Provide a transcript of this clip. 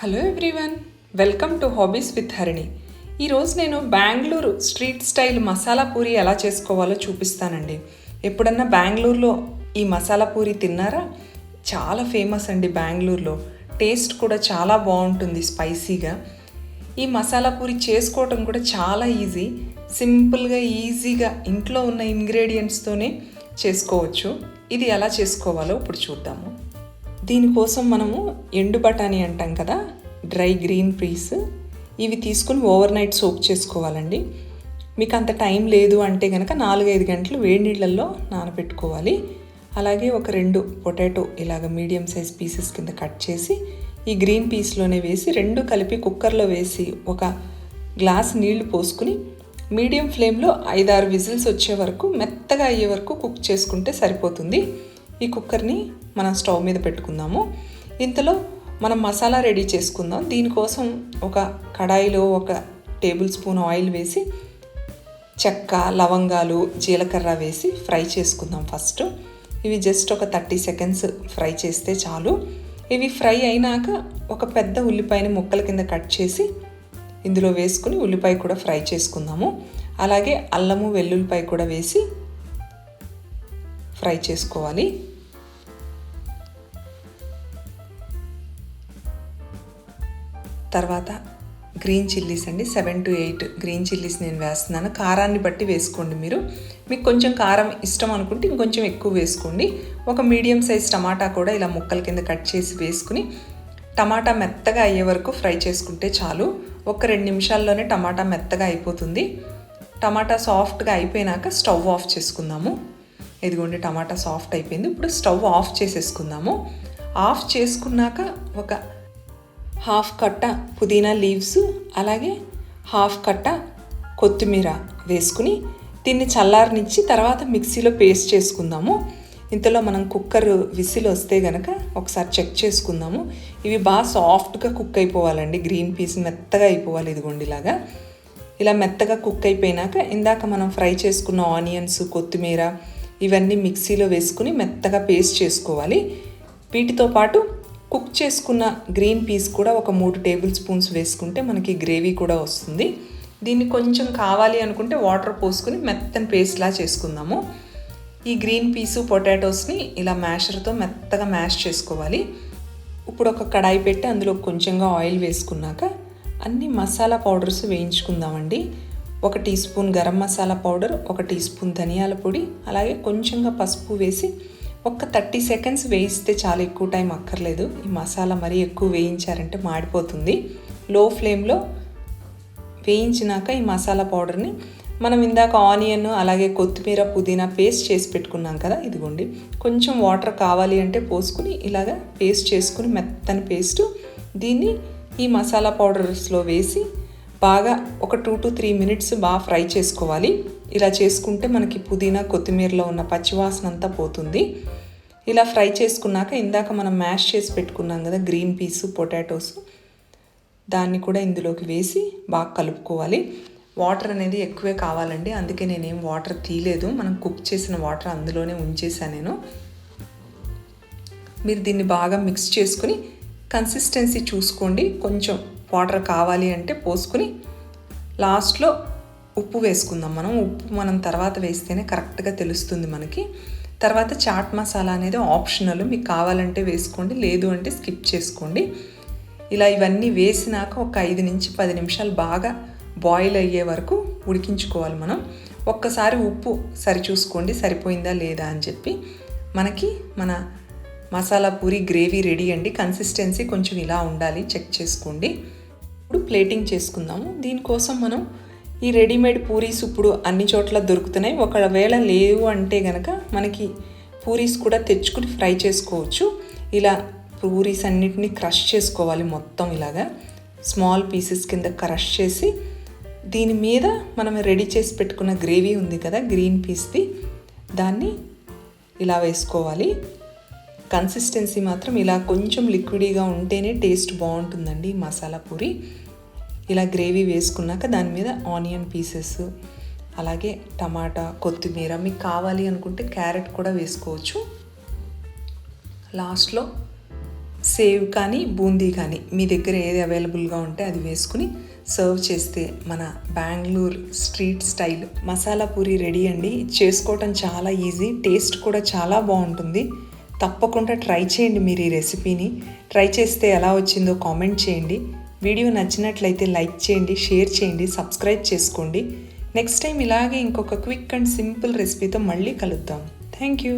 Hello everyone welcome to hobbies with Harini ఈరోజు నేను Bengaluru street style masala puri ఎలా చేసుకోవాలో చూపిస్తానండి. ఎప్పుడన్నా బెంగళూరులో ఈ మసాలా పూరి తిన్నారా? చాలా ఫేమస్ అండి బెంగళూరులో. టేస్ట్ కూడా చాలా బాగుంటుంది స్పైసీగా. ఈ మసాలా పూరి చేసుకోవటం కూడా చాలా ఈజీ. సింపుల్గా ఈజీగా ఇంట్లో ఉన్న ఇంగ్రీడియంట్స్తోనే చేసుకోవచ్చు. ఇది ఎలా చేసుకోవాలో ఇప్పుడు చూద్దాము. దీనికోసం మనము ఎండు బఠానీ అంటాం కదా డ్రై గ్రీన్ పీస్. ఇవి తీసుకుని ఓవర్ నైట్ సోక్ చేసుకోవాలండి. మీకు అంత టైం లేదు అంటే కనుక నాలుగైదు గంటలు వేడి నీళ్ళల్లో నానబెట్టుకోవాలి అలాగే ఒక రెండు పొటాటో ఇలాగ మీడియం సైజ్ పీసెస్ కింద కట్ చేసి ఈ గ్రీన్ పీస్లోనే వేసి రెండు కలిపి కుక్కర్లో వేసి ఒక గ్లాస్ నీళ్ళు పోసుకుని మీడియం ఫ్లేమ్లో ఐదారు విజిల్స్ వచ్చే వరకు మెత్తగా అయ్యే వరకు కుక్ చేసుకుంటే సరిపోతుంది. ఈ కుక్కర్ని మనం స్టవ్ మీద పెట్టుకుందాము. ఇంతలో మనం మసాలా రెడీ చేసుకుందాం. దీనికోసం ఒక కడాయిలో ఒక టేబుల్ స్పూన్ ఆయిల్ వేసి చెక్క లవంగాలు జీలకర్ర వేసి ఫ్రై చేసుకుందాం ఫస్ట్. ఇవి జస్ట్ ఒక థర్టీ సెకండ్స్ ఫ్రై చేస్తే చాలు. ఇవి ఫ్రై అయినాక ఒక పెద్ద ఉల్లిపాయని ముక్కల కింద కట్ చేసి ఇందులో వేసుకుని ఉల్లిపాయ కూడా ఫ్రై చేసుకుందాము. అలాగే అల్లము వెల్లుల్లిపాయ కూడా వేసి ఫ్రై చేసుకోవాలి. తర్వాత గ్రీన్ చిల్లీస్ అండి seven to eight green chillies నేను వేస్తున్నాను. కారాన్ని బట్టి వేసుకోండి మీరు. మీకు కొంచెం కారం ఇష్టం అనుకుంటే ఇంకొంచెం ఎక్కువ వేసుకోండి. ఒక మీడియం సైజ్ టమాటా కూడా ఇలా ముక్కల కింద కట్ చేసి వేసుకుని టమాటా మెత్తగా అయ్యే వరకు ఫ్రై చేసుకుంటే చాలు. ఒక రెండు నిమిషాల్లోనే టమాటా మెత్తగా అయిపోతుంది. టమాటా సాఫ్ట్గా అయిపోయినాక స్టవ్ ఆఫ్ చేసుకుందాము. ఇదిగోండి టమాటా సాఫ్ట్ అయిపోయింది. ఇప్పుడు స్టవ్ ఆఫ్ చేసేసుకుందాము. ఆఫ్ చేసుకున్నాక ఒక హాఫ్ కట్ట పుదీనా లీవ్స్ అలాగే హాఫ్ కట్ట కొత్తిమీర వేసుకుని దీన్ని చల్లారనిచ్చి తర్వాత మిక్సీలో పేస్ట్ చేసుకుందాము. ఇంతలో మనం కుక్కర్ విసిల్ వస్తే గనక ఒకసారి చెక్ చేసుకుందాము. ఇవి బాగా సాఫ్ట్గా కుక్ అయిపోవాలండి. గ్రీన్ పీస్ మెత్తగా అయిపోవాలి ఇదిగోండి ఇలాగా. ఇలా మెత్తగా కుక్ అయిపోయినాక ఇందాక మనం ఫ్రై చేసుకున్న ఆనియన్స్ కొత్తిమీర ఇవన్నీ మిక్సీలో వేసుకుని మెత్తగా పేస్ట్ చేసుకోవాలి. వీటితో పాటు కుక్ చేసుకున్న గ్రీన్ పీస్ కూడా ఒక మూడు టేబుల్ స్పూన్స్ వేసుకుంటే మనకి గ్రేవీ కూడా వస్తుంది. దీన్ని కొంచెం కావాలి అనుకుంటే వాటర్ పోసుకుని మెత్తని పేస్ట్లా చేసుకుందాము. ఈ గ్రీన్ పీసు పొటాటోస్ని ఇలా మ్యాషర్తో మెత్తగా మ్యాష్ చేసుకోవాలి. ఇప్పుడు ఒక కడాయి పెట్టి అందులో కొంచెంగా ఆయిల్ వేసుకున్నాక అన్ని మసాలా పౌడర్స్ వేయించుకుందామండి. ఒక teaspoon garam masala powder ఒక టీ స్పూన్ ధనియాల పొడి అలాగే కొంచెంగా పసుపు వేసి ఒక్క థర్టీ సెకండ్స్ వేయిస్తే చాలా ఎక్కువ టైం అక్కర్లేదు. ఈ మసాలా మరీ ఎక్కువ వేయించారంటే మాడిపోతుంది. లో ఫ్లేమ్లో వేయించినాక ఈ మసాలా పౌడర్ని మనం ఇందాక ఆనియన్ అలాగే కొత్తిమీర పుదీనా పేస్ట్ చేసి పెట్టుకున్నాం కదా ఇదిగోండి. కొంచెం వాటర్ కావాలి అంటే పోసుకుని ఇలాగా పేస్ట్ చేసుకుని మెత్తని పేస్ట్ దీన్ని ఈ మసాలా పౌడర్స్లో వేసి బాగా ఒక టూ టు త్రీ మినిట్స్ బాగా ఫ్రై చేసుకోవాలి. ఇలా చేసుకుంటే మనకి పుదీనా కొత్తిమీరలో ఉన్న పచ్చివాసన అంతా పోతుంది. ఇలా ఫ్రై చేసుకున్నాక ఇందాక మనం మ్యాష్ చేసి పెట్టుకున్నాం కదా గ్రీన్ పీసు పొటాటోస్. దాన్ని కూడా ఇందులోకి వేసి బాగా కలుపుకోవాలి. వాటర్ అనేది ఎక్కువే కావాలండి. అందుకే నేనేం వాటర్ తీయలేదు. మనం కుక్ చేసిన వాటర్ అందులోనే ఉంచేసాను నేను. మీరు దీన్ని బాగా మిక్స్ చేసుకుని కన్సిస్టెన్సీ చూసుకోండి. కొంచెం వాటర్ కావాలి అంటే పోసుకుని లాస్ట్లో ఉప్పు వేసుకుందాం మనం. ఉప్పు మనం తర్వాత వేస్తేనే కరెక్ట్గా తెలుస్తుంది మనకి. తర్వాత చాట్ మసాలా అనేది ఆప్షనల్. మీకు కావాలంటే వేసుకోండి లేదు అంటే స్కిప్ చేసుకోండి. ఇలా ఇవన్నీ వేసినాక ఒక ఐదు నుంచి పది నిమిషాలు బాగా బాయిల్ అయ్యే వరకు ఉడికించుకోవాలి మనం. ఒక్కసారి ఉప్పు సరి చూసుకోండి సరిపోయిందా లేదా అని చెప్పి. మనకి మన మసాలా పూరి గ్రేవీ రెడీ అండి. కన్సిస్టెన్సీ కొంచెం ఇలా ఉండాలి. చెక్ చేసుకోండి. ఇప్పుడు ప్లేటింగ్ చేసుకుందాము. దీనికోసం మనం ఈ రెడీమేడ్ పూరీస్ ఇప్పుడు అన్ని చోట్ల దొరుకుతున్నాయి. ఒకవేళ లేవు అంటే కనుక మనకి పూరీస్ కూడా తెచ్చుకుని ఫ్రై చేసుకోవచ్చు. ఇలా పూరీస్ అన్నిటిని క్రష్ చేసుకోవాలి మొత్తం ఇలాగా. స్మాల్ పీసెస్ కింద క్రష్ చేసి దీని మీద మనం రెడీ చేసి పెట్టుకున్న గ్రేవీ ఉంది కదా గ్రీన్ పీస్ది. దాన్ని ఇలా వేసుకోవాలి. కన్సిస్టెన్సీ మాత్రం ఇలా కొంచెం లిక్విడీగా ఉంటేనే టేస్ట్ బాగుంటుందండి మసాలా పూరి. ఇలా గ్రేవీ వేసుకున్నాక దాని మీద ఆనియన్ పీసెస్ అలాగే టమాటా కొత్తిమీర మీకు కావాలి అనుకుంటే క్యారెట్ కూడా వేసుకోవచ్చు. లాస్ట్లో సేవ్ కానీ బూందీ కానీ మీ దగ్గర ఏది అవైలబుల్గా ఉంటే అది వేసుకుని సర్వ్ చేస్తే మన Bengaluru street style masala puri ready అండి. చేసుకోవటం చాలా ఈజీ టేస్ట్ కూడా చాలా బాగుంటుంది. తప్పకుండా ట్రై చేయండి మీరు ఈ రెసిపీని. ట్రై చేస్తే ఎలా వచ్చిందో కామెంట్ చేయండి. వీడియో నచ్చినట్లయితే లైక్ చేయండి షేర్ చేయండి సబ్స్క్రైబ్ చేసుకోండి. నెక్స్ట్ టైం ఇలాగే ఇంకొక క్విక్ అండ్ సింపుల్ రెసిపీతో మళ్ళీ కలుద్దాం. Thank you.